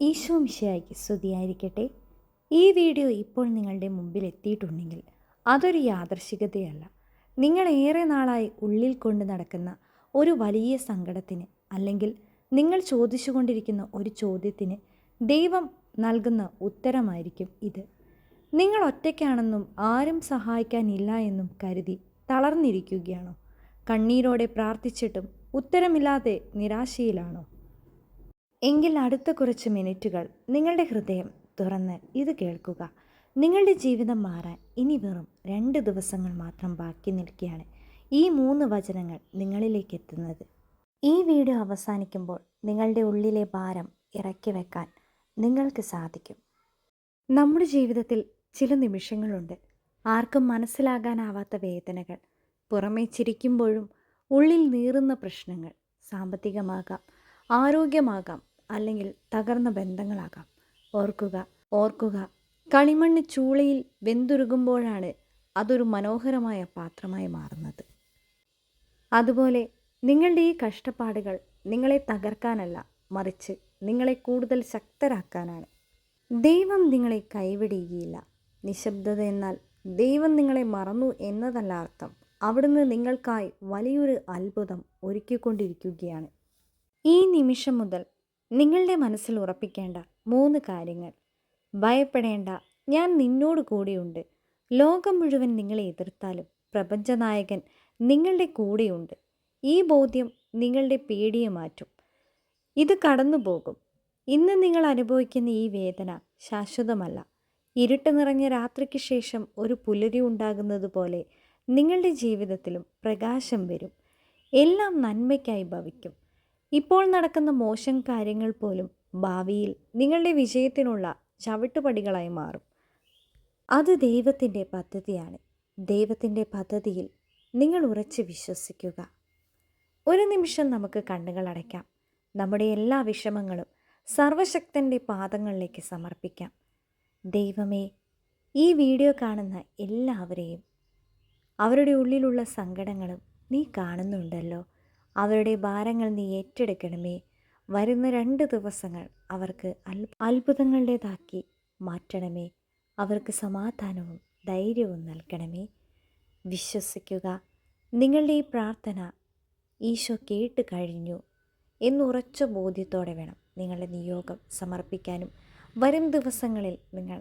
ഈശോ മിശിയായിക്ക് സ്തുതിയായിരിക്കട്ടെ. ഈ വീഡിയോ ഇപ്പോൾ നിങ്ങളുടെ മുമ്പിൽ എത്തിയിട്ടുണ്ടെങ്കിൽ അതൊരു യാദർശികതയല്ല. നിങ്ങൾ ഏറെ നാളായി ഉള്ളിൽ കൊണ്ട് നടക്കുന്ന ഒരു വലിയ സങ്കടത്തിന് അല്ലെങ്കിൽ നിങ്ങൾ ചോദിച്ചുകൊണ്ടിരിക്കുന്ന ഒരു ചോദ്യത്തിന് ദൈവം നൽകുന്ന ഉത്തരമായിരിക്കും ഇത്. നിങ്ങൾ ഒറ്റയ്ക്കാണെന്നും ആരും സഹായിക്കാനില്ല എന്നും കരുതി തളർന്നിരിക്കുകയാണോ? കണ്ണീരോടെ പ്രാർത്ഥിച്ചിട്ടും ഉത്തരമില്ലാതെ നിരാശയിലാണോ? എങ്കിൽ അടുത്ത കുറച്ച് മിനിറ്റുകൾ നിങ്ങളുടെ ഹൃദയം തുറന്ന് ഇത് കേൾക്കുക. നിങ്ങളുടെ ജീവിതം മാറാൻ ഇനി വെറും രണ്ട് ദിവസങ്ങൾ മാത്രം ബാക്കി നിൽക്കുകയാണ് ഈ മൂന്ന് വചനങ്ങൾ നിങ്ങളിലേക്ക് എത്തുന്നത്. ഈ വീഡിയോ അവസാനിക്കുമ്പോൾ നിങ്ങളുടെ ഉള്ളിലെ ഭാരം ഇറക്കി വെക്കാൻ നിങ്ങൾക്ക് സാധിക്കും. നമ്മുടെ ജീവിതത്തിൽ ചില നിമിഷങ്ങളുണ്ട്. ആർക്കും മനസ്സിലാകാനാവാത്ത വേദനകൾ പുറമേ ചിരിക്കുമ്പോഴും ഉള്ളിൽ നീറുന്ന പ്രശ്നങ്ങൾ സാമ്പത്തികമാകാം ആരോഗ്യമാകാം അല്ലെങ്കിൽ തകർന്ന ബന്ധങ്ങളാകാം. ഓർക്കുക ഓർക്കുക. കളിമണ്ണ് ചൂളയിൽ വെന്തുരുകുമ്പോഴാണ് അതൊരു മനോഹരമായ പാത്രമായി മാറുന്നത്. അതുപോലെ നിങ്ങളുടെ ഈ കഷ്ടപ്പാടുകൾ നിങ്ങളെ തകർക്കാനല്ല മറിച്ച് നിങ്ങളെ കൂടുതൽ ശക്തരാക്കാനാണ്. ദൈവം നിങ്ങളെ കൈവിടുകയില്ല. നിശബ്ദത എന്നാൽ ദൈവം നിങ്ങളെ മറന്നു എന്നതല്ല അർത്ഥം. അവിടുന്ന് നിങ്ങൾക്കായി വലിയൊരു അത്ഭുതം ഒരുക്കിക്കൊണ്ടിരിക്കുകയാണ്. ഈ നിമിഷം മുതൽ നിങ്ങളുടെ മനസ്സിൽ ഉറപ്പിക്കേണ്ട മൂന്ന് കാര്യങ്ങൾ. ഭയപ്പെടേണ്ട ഞാൻ നിന്നോട് കൂടെയുണ്ട്. ലോകം മുഴുവൻ നിങ്ങളെ എതിർത്താലും പ്രപഞ്ചനായകൻ നിങ്ങളുടെ കൂടെയുണ്ട്. ഈ ബോധ്യം നിങ്ങളുടെ പേടിയെ മാറ്റും. ഇത് കടന്നു പോകും ഇന്ന് നിങ്ങൾ അനുഭവിക്കുന്ന ഈ വേദന ശാശ്വതമല്ല. ഇരുട്ട് നിറഞ്ഞ രാത്രിക്ക് ശേഷം ഒരു പുലരി ഉണ്ടാകുന്നത് നിങ്ങളുടെ ജീവിതത്തിലും പ്രകാശം വരും. എല്ലാം നന്മയ്ക്കായി ഭവിക്കും. ഇപ്പോൾ നടക്കുന്ന മോശം കാര്യങ്ങൾ പോലും ഭാവിയിൽ നിങ്ങളുടെ വിജയത്തിനുള്ള ചവിട്ടുപടികളായി മാറും. അത് ദൈവത്തിന്റെ പദ്ധതിയാണ്. ദൈവത്തിന്റെ പദ്ധതിയിൽ നിങ്ങൾ ഉറച്ച് വിശ്വസിക്കുക. ഒരു നിമിഷം നമുക്ക് കണ്ണുകൾ അടയ്ക്കാം. നമ്മുടെ എല്ലാ വിഷമങ്ങളും സർവശക്തന്റെ പാദങ്ങളിലേക്ക് സമർപ്പിക്കാം. ദൈവമേ ഈ വീഡിയോ കാണുന്ന എല്ലാവരെയും അവരുടെ ഉള്ളിലുള്ള സങ്കടങ്ങളും നീ കാണുന്നുണ്ടല്ലോ. അവരുടെ ഭാരങ്ങൾ നീ ഏറ്റെടുക്കണമേ. വരുന്ന രണ്ട് ദിവസങ്ങൾ അവർക്ക് അത്ഭുതങ്ങളുടേതാക്കി മാറ്റണമേ. അവർക്ക് സമാധാനവും ധൈര്യവും നൽകണമേ. വിശ്വസിക്കുക. നിങ്ങളുടെ ഈ പ്രാർത്ഥന ഈശോ കേട്ട് കഴിഞ്ഞു എന്നുറച്ച ബോധ്യത്തോടെ വേണം നിങ്ങളുടെ നിയോഗം സമർപ്പിക്കാനും. വരും ദിവസങ്ങളിൽ നിങ്ങൾ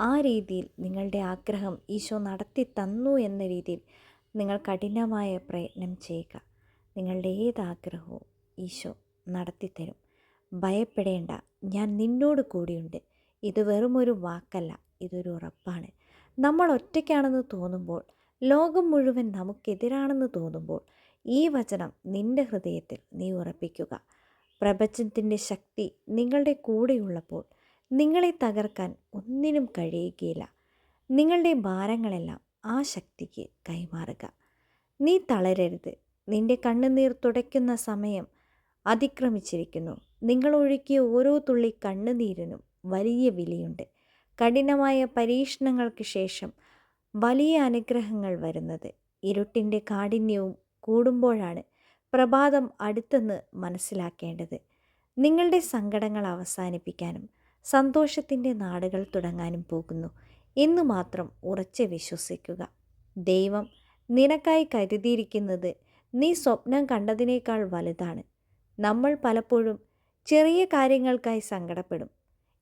ആ രീതിയിൽ നിങ്ങളുടെ ആഗ്രഹം ഈശോ നടത്തി തന്നു എന്ന രീതിയിൽ നിങ്ങൾ കഠിനമായ പ്രയത്നം ചെയ്യുക. നിങ്ങളുടെ ഏതാഗ്രഹവും ഈശോ നടത്തിത്തരും. ഭയപ്പെടേണ്ട ഞാൻ നിന്നോട് കൂടിയുണ്ട്. ഇത് വെറുമൊരു വാക്കല്ല ഇതൊരു ഉറപ്പാണ്. നമ്മൾ ഒറ്റയ്ക്കാണെന്ന് തോന്നുമ്പോൾ ലോകം മുഴുവൻ നമുക്കെതിരാണെന്ന് തോന്നുമ്പോൾ ഈ വചനം നിന്റെ ഹൃദയത്തിൽ നീ ഉറപ്പിക്കുക. പ്രപഞ്ചത്തിന്റെ ശക്തി നിങ്ങളുടെ കൂടെയുള്ളപ്പോൾ നിങ്ങളെ തകർക്കാൻ ഒന്നിനും കഴിയുകയില്ല. നിങ്ങളുടെ ഭാരങ്ങളെല്ലാം ആ ശക്തിക്ക് കൈമാറുക. നീ തളരരുത്. നിന്റെ കണ്ണുനീർ തുടയ്ക്കുന്ന സമയം അതിക്രമിച്ചിരിക്കുന്നു. നിങ്ങൾ ഒഴുക്കിയ ഓരോ തുള്ളി കണ്ണുനീരിനും വലിയ വിലയുണ്ട്. കഠിനമായ പരീക്ഷണങ്ങൾക്ക് ശേഷം വലിയ അനുഗ്രഹങ്ങൾ വരുന്നത്. ഇരുട്ടിന്റെ കാഠിന്യവും കൂടുമ്പോഴാണ് പ്രഭാതം അടുത്തെന്ന് മനസ്സിലാക്കേണ്ടത്. നിങ്ങളുടെ സങ്കടങ്ങൾ അവസാനിപ്പിക്കാനും സന്തോഷത്തിന്റെ നാടുകൾ തുടങ്ങാനും പോകുന്നു. എന്ന് മാത്രം ഉറച്ച് വിശ്വസിക്കുക. ദൈവം നിനക്കായി കരുതിയിരിക്കുന്നത് നീ സ്വപ്നം കണ്ടതിനേക്കാൾ വലുതാണ്. നമ്മൾ പലപ്പോഴും ചെറിയ കാര്യങ്ങൾക്കായി സങ്കടപ്പെടും.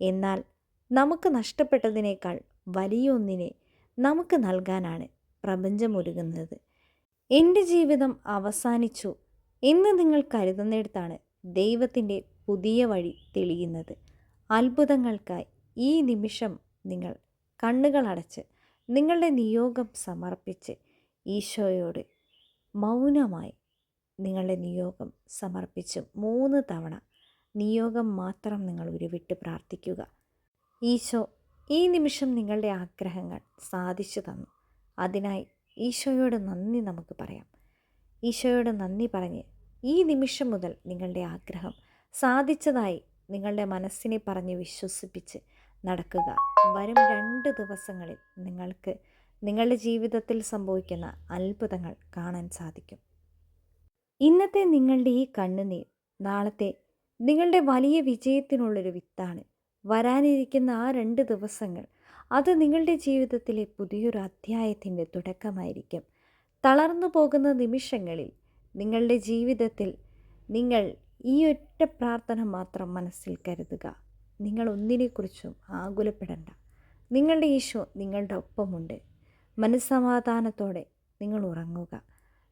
എന്നാൽ നമുക്ക് നഷ്ടപ്പെട്ടതിനേക്കാൾ വലിയൊന്നിനെ നമുക്ക് നൽകാനാണ് പ്രപഞ്ചമൊരുങ്ങുന്നത് എന്റെ ജീവിതം അവസാനിച്ചു എന്ന് നിങ്ങൾ കരുതുന്നിടത്താണ് ദൈവത്തിന്റെ പുതിയ വഴി തെളിയുന്നത്. അത്ഭുതങ്ങൾക്കായി ഈ നിമിഷം നിങ്ങൾ കണ്ണുകളടച്ച് നിങ്ങളുടെ നിയോഗം സമർപ്പിച്ച് ഈശോയോട് മൗനമായി നിങ്ങളുടെ നിയോഗം സമർപ്പിച്ച് മൂന്ന് തവണ നിയോഗം മാത്രം നിങ്ങൾ ഉരുവിട്ട് പ്രാർത്ഥിക്കുക. ഈശോ ഈ നിമിഷം നിങ്ങളുടെ ആഗ്രഹങ്ങൾ സാധിച്ചു തന്നു. അതിനായി ഈശോയോട് നന്ദി നമുക്ക് പറയാം. ഈശോയോട് നന്ദി പറഞ്ഞ് ഈ നിമിഷം മുതൽ നിങ്ങളുടെ ആഗ്രഹം സാധിച്ചതായി നിങ്ങളുടെ മനസ്സിനെ പറഞ്ഞ് വിശ്വസിപ്പിച്ച് നടക്കുക. വരും രണ്ട് ദിവസങ്ങളിൽ നിങ്ങൾക്ക് നിങ്ങളുടെ ജീവിതത്തിൽ സംഭവിക്കുന്ന അത്ഭുതങ്ങൾ കാണാൻ സാധിക്കും. ഇന്നത്തെ നിങ്ങളുടെ ഈ കണ്ണുനീർ നാളത്തെ നിങ്ങളുടെ വലിയ വിജയത്തിനുള്ളൊരു വിത്താണ്. വരാനിരിക്കുന്ന ആ രണ്ട് ദിവസങ്ങൾ അത് നിങ്ങളുടെ ജീവിതത്തിലെ പുതിയൊരു അധ്യായത്തിന്റെ തുടക്കമായിരിക്കും. തളർന്നു പോകുന്ന നിമിഷങ്ങളിൽ നിങ്ങളുടെ ജീവിതത്തിൽ നിങ്ങൾ ഈ ഒറ്റ പ്രാർത്ഥന മാത്രം മനസ്സിൽ കരുതുക. നിങ്ങൾ ഒന്നിനെക്കുറിച്ചും ആകുലപ്പെടണ്ട. നിങ്ങളുടെ ഈശോ നിങ്ങളുടെ ഒപ്പമുണ്ട്. മനസ്സമാധാനത്തോടെ നിങ്ങൾ ഉറങ്ങുക.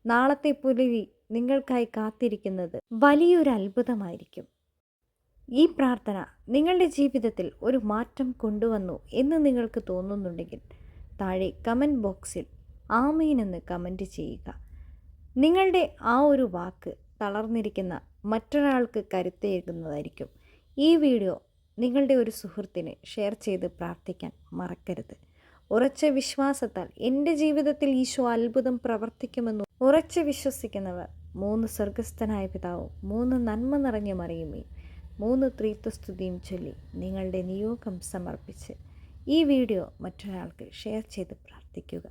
നാളത്തെ പുലരി നിങ്ങൾക്കായി കാത്തിരിക്കുന്നത് വലിയൊരു അത്ഭുതമായിരിക്കും. ഈ പ്രാർത്ഥന നിങ്ങളുടെ ജീവിതത്തിൽ ഒരു മാറ്റം കൊണ്ടുവന്നു എന്ന് നിങ്ങൾക്ക് തോന്നുന്നുണ്ടെങ്കിൽ താഴെ കമന്റ് ബോക്സിൽ ആമീൻ എന്ന് കമന്റ് ചെയ്യുക. നിങ്ങളുടെ ആ ഒരു വാക്ക് തളർന്നിരിക്കുന്ന മറ്റൊരാൾക്ക് കരുത്തേകുന്നതായിരിക്കും. ഈ വീഡിയോ നിങ്ങളുടെ ഒരു സുഹൃത്തിന് ഷെയർ ചെയ്ത് പ്രാർത്ഥിക്കാൻ മറക്കരുത്. ഉറച്ച വിശ്വാസത്താൽ എന്റെ ജീവിതത്തിൽ ഈശോ അത്ഭുതം പ്രവർത്തിക്കുമെന്ന് ഉറച്ച് വിശ്വസിക്കുന്നവർ മൂന്ന് സ്വർഗസ്ഥനായ പിതാവും മൂന്ന് നന്മ നിറഞ്ഞ മറിയുമേ. മൂന്ന് ത്രീത്വസ്തുതിയും ചൊല്ലി നിങ്ങളുടെ നിയോഗം സമർപ്പിച്ച് ഈ വീഡിയോ മറ്റൊരാൾക്ക് ഷെയർ ചെയ്ത് പ്രാർത്ഥിക്കുക.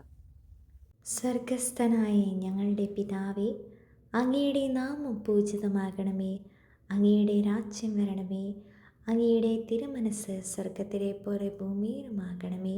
സ്വർഗസ്ഥനായ ഞങ്ങളുടെ പിതാവേ അങ്ങയുടെ നാമം പൂജിതമാകണമേ. അങ്ങയുടെ രാജ്യം വരണമേ. അങ്ങയുടെ തിരുമനസ് സ്വർഗത്തിലെ പോലെ ഭൂമിയിലുമാകണമേ.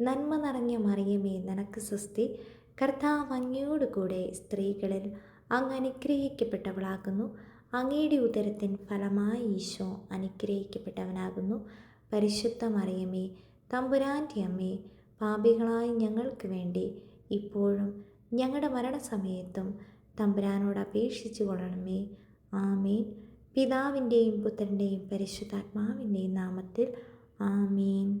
നന്മ നിറഞ്ഞ മറിയമേ നിനക്ക് സ്വസ്തി. കർത്താവ് അങ്ങയോടുകൂടെ സ്ത്രീകളിൽ അങ്ങ് അനുഗ്രഹിക്കപ്പെട്ടവളാകുന്നു. അങ്ങയുടെ ഉദരത്തിൻ ഫലമായി ഈശോ അനുഗ്രഹിക്കപ്പെട്ടവനാകുന്നു. പരിശുദ്ധ മറിയമേ തമ്പുരാന്റെ അമ്മേ പാപികളായ ഞങ്ങൾക്ക് വേണ്ടി ഇപ്പോഴും ഞങ്ങളുടെ മരണസമയത്തും തമ്പുരാനോട് അപേക്ഷിച്ചു കൊള്ളണമേ. ആമീൻ. പിതാവിന്റെയും പുത്രന്റെയും പരിശുദ്ധാത്മാവിന്റെയും നാമത്തിൽ ആമീൻ.